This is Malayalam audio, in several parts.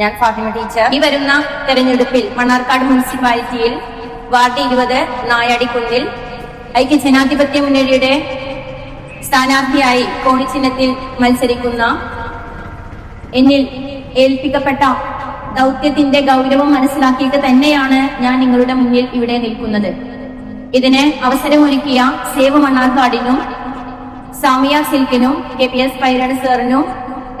ഞാൻ ഫാത്തിമ ടീച്ചർ. ഈ വരുന്ന തെരഞ്ഞെടുപ്പിൽ മണ്ണാർക്കാട് മുനിസിപ്പാലിറ്റിയിൽ വാർഡ് ഇരുപത് നായാടിക്കുന്നിൽ ഐക്യ ജനാധിപത്യ മുന്നണിയുടെ സ്ഥാനാർത്ഥിയായി കോണി ചിഹ്നത്തിൽ മത്സരിക്കുന്ന എന്നിൽ ഏൽപ്പിക്കപ്പെട്ട ദൗത്യത്തിന്റെ ഗൗരവം മനസ്സിലാക്കിയിട്ട് തന്നെയാണ് ഞാൻ നിങ്ങളുടെ മുന്നിൽ ഇവിടെ നിൽക്കുന്നത്. ഇതിന് അവസരമൊരുക്കിയ സേവ് മണ്ണാർക്കാടിനും സാമിയ സിൽക്കിനും കെ പി എസ് പൈരട് സാറിനും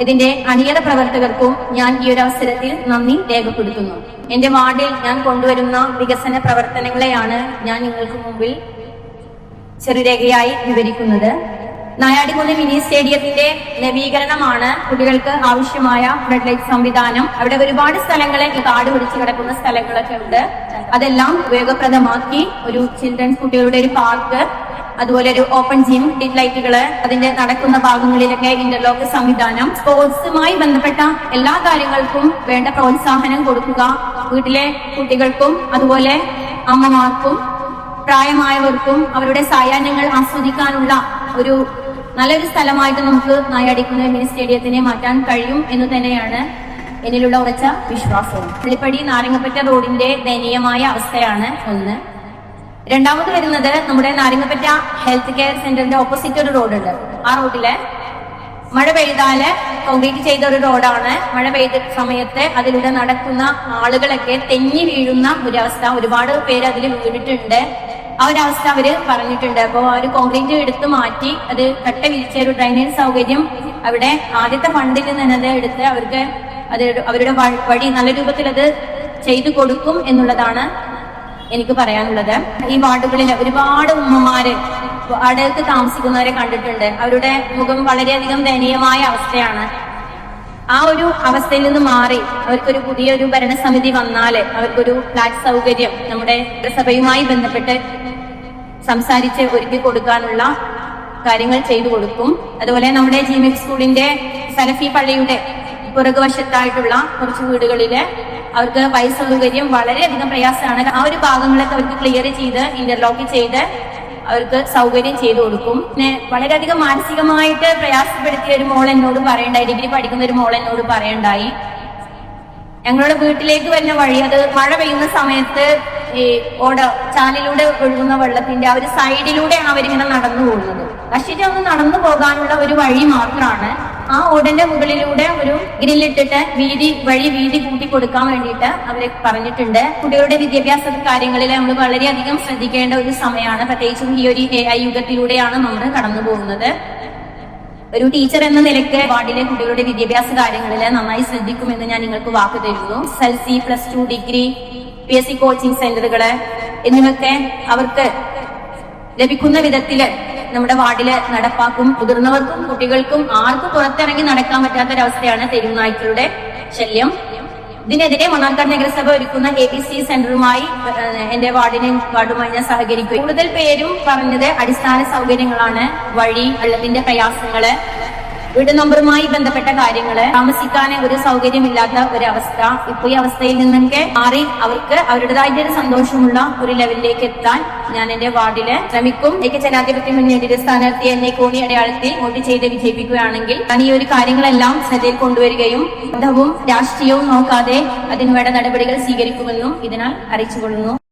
ഇതിന്റെ അണിയറ പ്രവർത്തകർക്കും ഞാൻ ഈ ഒരു അവസരത്തിൽ നന്ദി രേഖപ്പെടുത്തുന്നു. എന്റെ വാർഡിൽ ഞാൻ കൊണ്ടുവരുന്ന വികസന പ്രവർത്തനങ്ങളെയാണ് ഞാൻ നിങ്ങൾക്ക് മുമ്പിൽ ചെറുരേഖയായി വിവരിക്കുന്നത്. നായാടികുന്ന് മിനി സ്റ്റേഡിയത്തിന്റെ നവീകരണമാണ് കുട്ടികൾക്ക് ആവശ്യമായ ഫ്ലഡ് ലൈറ്റ് സംവിധാനം. അവിടെ ഒരുപാട് സ്ഥലങ്ങളെ കാട് പിടിച്ചു കിടക്കുന്ന സ്ഥലങ്ങളൊക്കെ ഉണ്ട്. അതെല്ലാം ഉപയോഗപ്രദമാക്കി ഒരു ചിൽഡ്രൻസ് കുട്ടികളുടെ ഒരു പാർക്ക് അതുപോലെ ഒരു ഓപ്പൺ ജിം ടിൻ ലൈറ്റുകൾ അതിന്റെ നടക്കുന്ന ഭാഗങ്ങളിലൊക്കെ ഇന്റർലോക്ക് സംവിധാനം. സ്പോർട്സുമായി ബന്ധപ്പെട്ട എല്ലാ കാര്യങ്ങൾക്കും വേണ്ട പ്രോത്സാഹനം കൊടുക്കുക. വീട്ടിലെ കുട്ടികൾക്കും അതുപോലെ അമ്മമാർക്കും പ്രായമായവർക്കും അവരുടെ സായാഹ്നങ്ങൾ ആസ്വദിക്കാനുള്ള ഒരു നല്ലൊരു സ്ഥലമായിട്ട് നമുക്ക് നായാടിക്കുന്ന മിനി സ്റ്റേഡിയത്തിനെ മാറ്റാൻ കഴിയും എന്ന് തന്നെയാണ് എന്നിലുള്ള ഉറച്ച വിശ്വാസവും. പുള്ളിപ്പടി നാരങ്ങപ്പറ്റ റോഡിന്റെ ദയനീയമായ അവസ്ഥയാണ് ഒന്ന്. രണ്ടാമത് വരുന്നത് നമ്മുടെ നാരങ്ങപ്പറ്റ ഹെൽത്ത് കെയർ സെന്ററിന്റെ ഓപ്പോസിറ്റ് ഒരു റോഡുണ്ട് ആ റോഡിലെ മഴ പെയ്താൽ കോൺക്രീറ്റ് ചെയ്ത ഒരു റോഡാണ് മഴ പെയ്ത സമയത്ത് അതിലൂടെ നടക്കുന്ന ആളുകളൊക്കെ തെങ്ങി വീഴുന്ന ഒരവസ്ഥ ഒരുപാട് പേര് അതിൽ വീണിട്ടുണ്ട്. ആ ഒരു അവസ്ഥ അവർ പറഞ്ഞിട്ടുണ്ട്. അപ്പോൾ ആ ഒരു കോൺക്രീറ്റ് എടുത്ത് മാറ്റി അത് കട്ട വിരിച്ച ഒരു ഡ്രൈനേജ് സൗകര്യം അവിടെ ആദ്യത്തെ ഫണ്ടിൽ നിന്നത് എടുത്ത് അവർക്ക് അത് അവരുടെ വഴി നല്ല രൂപത്തിൽ അത് ചെയ്തു കൊടുക്കും എന്നുള്ളതാണ് എനിക്ക് പറയാനുള്ളത്. ഈ വാർഡുകളിൽ ഒരുപാട് ഉമ്മമാര് വാടകയ്ക്ക് താമസിക്കുന്നവരെ കണ്ടിട്ടുണ്ട്. അവരുടെ മുഖം വളരെയധികം ദയനീയമായ അവസ്ഥയാണ്. ആ ഒരു അവസ്ഥയിൽ നിന്ന് മാറി അവർക്കൊരു പുതിയൊരു ഭരണസമിതി വന്നാൽ അവർക്കൊരു ഫ്ലാറ്റ് സൗകര്യം നമ്മുടെ സഭയുമായി ബന്ധപ്പെട്ട് സംസാരിച്ച് ഒരുക്കി കൊടുക്കാനുള്ള കാര്യങ്ങൾ ചെയ്തു കൊടുക്കും. അതുപോലെ നമ്മുടെ ജി സ്കൂളിന്റെ സലഫി പള്ളിയുടെ പുറകുവശത്തായിട്ടുള്ള കുറച്ച് വീടുകളിൽ അവർക്ക് പൈസ സൗകര്യം വളരെയധികം പ്രയാസമാണ്. ആ ഒരു ഭാഗങ്ങളൊക്കെ അവർക്ക് ക്ലിയർ ചെയ്ത് ഇന്റർലോക്ക് ചെയ്ത് അവർക്ക് സൗകര്യം ചെയ്തു കൊടുക്കും. പിന്നെ വളരെയധികം മാനസികമായിട്ട് പ്രയാസപ്പെടുത്തിയ ഒരു മോൾ എന്നോട് പറയണ്ടായി. ഡിഗ്രി പഠിക്കുന്ന ഒരു മോൾ എന്നോട് പറയണ്ടായി. ഞങ്ങളുടെ വീട്ടിലേക്ക് വരുന്ന വഴി അത് മഴ പെയ്യുന്ന സമയത്ത് ഈ ഓട ചാലിലൂടെ ഒഴുകുന്ന വെള്ളത്തിന്റെ ആ ഒരു സൈഡിലൂടെയാണ് അവരിങ്ങനെ നടന്നു പോകുന്നത്. കഷ്ടിച്ച് ഒന്ന് നടന്നു പോകാനുള്ള ഒരു വഴി മാത്രമാണ് ആ ഓടന്റെ മുകളിലൂടെ ഒരു ഗ്രില്ലിട്ടിട്ട് വീതി വഴി വീതി കൂട്ടി കൊടുക്കാൻ വേണ്ടിയിട്ട് അവർ പറഞ്ഞിട്ടുണ്ട്. കുട്ടികളുടെ വിദ്യാഭ്യാസ കാര്യങ്ങളിൽ നമ്മൾ വളരെയധികം ശ്രദ്ധിക്കേണ്ട ഒരു സമയമാണ്. പ്രത്യേകിച്ചും ഈ ഒരു എ ഐ യുഗത്തിലൂടെയാണ് നമ്മൾ കടന്നു പോകുന്നത്. ഒരു ടീച്ചർ എന്ന നിലയ്ക്ക് വാർഡിലെ കുട്ടികളുടെ വിദ്യാഭ്യാസ കാര്യങ്ങളിൽ നന്നായി ശ്രദ്ധിക്കുമെന്ന് ഞാൻ നിങ്ങൾക്ക് വാക്ക് തരുന്നു. L C plus two degree P S C coaching സെന്ററുകൾ എന്നിവയൊക്കെ അവർക്ക് ലഭിക്കുന്ന വിധത്തിൽ നമ്മുടെ വാർഡിൽ നടപ്പാക്കും മുതിർന്നവർക്കും കുട്ടികൾക്കും ആർക്കും പുറത്തിറങ്ങി നടക്കാൻ പറ്റാത്തൊരവസ്ഥയാണ് തെരുവുനായ്ക്കളുടെ ശല്യം. ഇതിനെതിരെ മണ്ണാർക്കാട് നഗരസഭ ഒരുക്കുന്ന എ ബി സി സെന്ററുമായി എന്റെ വാർഡിനെ വാർഡുമായി ഞാൻ സഹകരിക്കും കൂടുതൽ പേരും പറഞ്ഞത് അടിസ്ഥാന സൗകര്യങ്ങളാണ് വഴി വെള്ളത്തിന്റെ പ്രയാസങ്ങൾ വീട് നമ്പറുമായി ബന്ധപ്പെട്ട കാര്യങ്ങൾ താമസിക്കാൻ ഒരു സൗകര്യമില്ലാത്ത ഒരു അവസ്ഥ ഇപ്പൊ ഈ അവസ്ഥയിൽ നിന്നൊക്കെ മാറി അവർക്ക് അവരുടേതായിട്ട് ഒരു സന്തോഷമുള്ള ഒരു ലെവലിലേക്ക് എത്താൻ ഞാൻ എന്റെ വാർഡിൽ ശ്രമിക്കും. എനിക്ക് ജനാധിപത്യ മുന്നേറ്റ സ്ഥാനാർത്ഥി എന്നെ കോണി അടയാളത്തിൽ വോട്ട് ചെയ്ത് വിജയിപ്പിക്കുകയാണെങ്കിൽ ഞാൻ ഈ ഒരു കാര്യങ്ങളെല്ലാം ശ്രദ്ധയിൽ കൊണ്ടുവരികയും ബന്ധവും രാഷ്ട്രീയവും നോക്കാതെ അതിനുവേണ്ട നടപടികൾ സ്വീകരിക്കുമെന്നും ഇതിനാൽ അറിയിച്ചുകൊള്ളുന്നു.